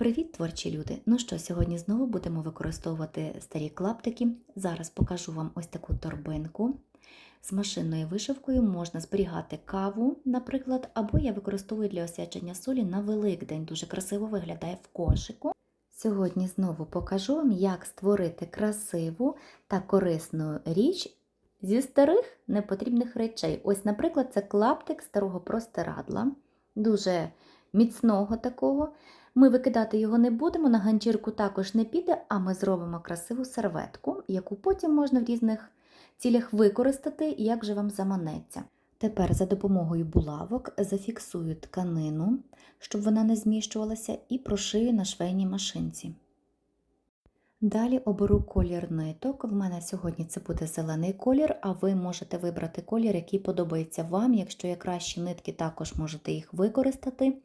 Привіт, творчі люди! Ну що, сьогодні знову будемо використовувати старі клаптики. Зараз покажу вам ось таку торбинку. З машинною вишивкою можна зберігати каву, наприклад, або я використовую для освячення солі на Великдень. Дуже красиво виглядає в кошику. Сьогодні знову покажу вам, як створити красиву та корисну річ зі старих непотрібних речей. Ось, наприклад, це клаптик старого простирадла, дуже міцного такого. Ми викидати його не будемо, на ганчірку також не піде, а ми зробимо красиву серветку, яку потім можна в різних цілях використати, як же вам заманеться. Тепер за допомогою булавок зафіксую тканину, щоб вона не зміщувалася, і прошию на швейній машинці. Далі оберу колір ниток. В мене сьогодні це буде зелений колір, а ви можете вибрати колір, який подобається вам. Якщо є кращі нитки, також можете їх використати.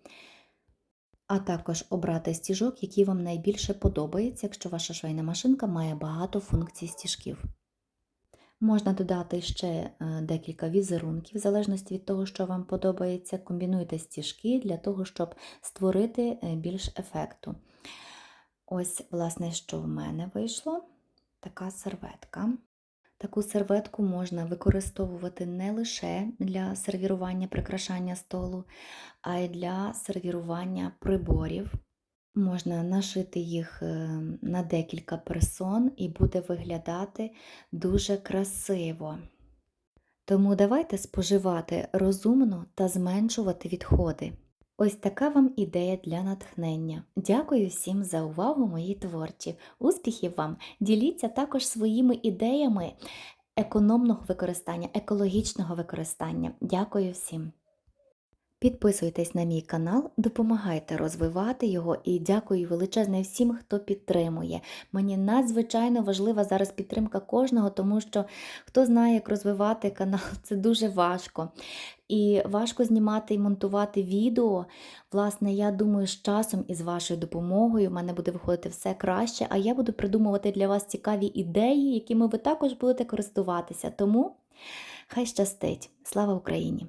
А також обрати стіжок, який вам найбільше подобається, якщо ваша швейна машинка має багато функцій стіжків. Можна додати ще е, декілька візерунків, в залежності від того, що вам подобається. Комбінуйте стіжки для того, щоб створити е, більш ефекту. Ось, власне, що в мене вийшло така серветка. Таку серветку можна використовувати не лише для сервірування прикрашання столу, а й для сервірування приборів. Можна нашити їх е, на декілька персон і буде виглядати дуже красиво. Тому давайте споживати розумно та зменшувати відходи. Ось така вам ідея для натхнення. Дякую всім за увагу, мої творчі. Успіхів вам! Діліться також своїми ідеями економного використання, екологічного використання. Дякую всім! Підписуйтесь на мій канал, допомагайте розвивати його і дякую величезне всім, хто підтримує. Мені надзвичайно важлива зараз підтримка кожного, тому що хто знає, як розвивати канал, це дуже важко. І важко знімати і монтувати відео. Власне, я думаю, з часом і з вашою допомогою в мене буде виходити все краще, а я буду придумувати для вас цікаві ідеї, якими ви також будете користуватися. Тому хай щастить! Слава Україні!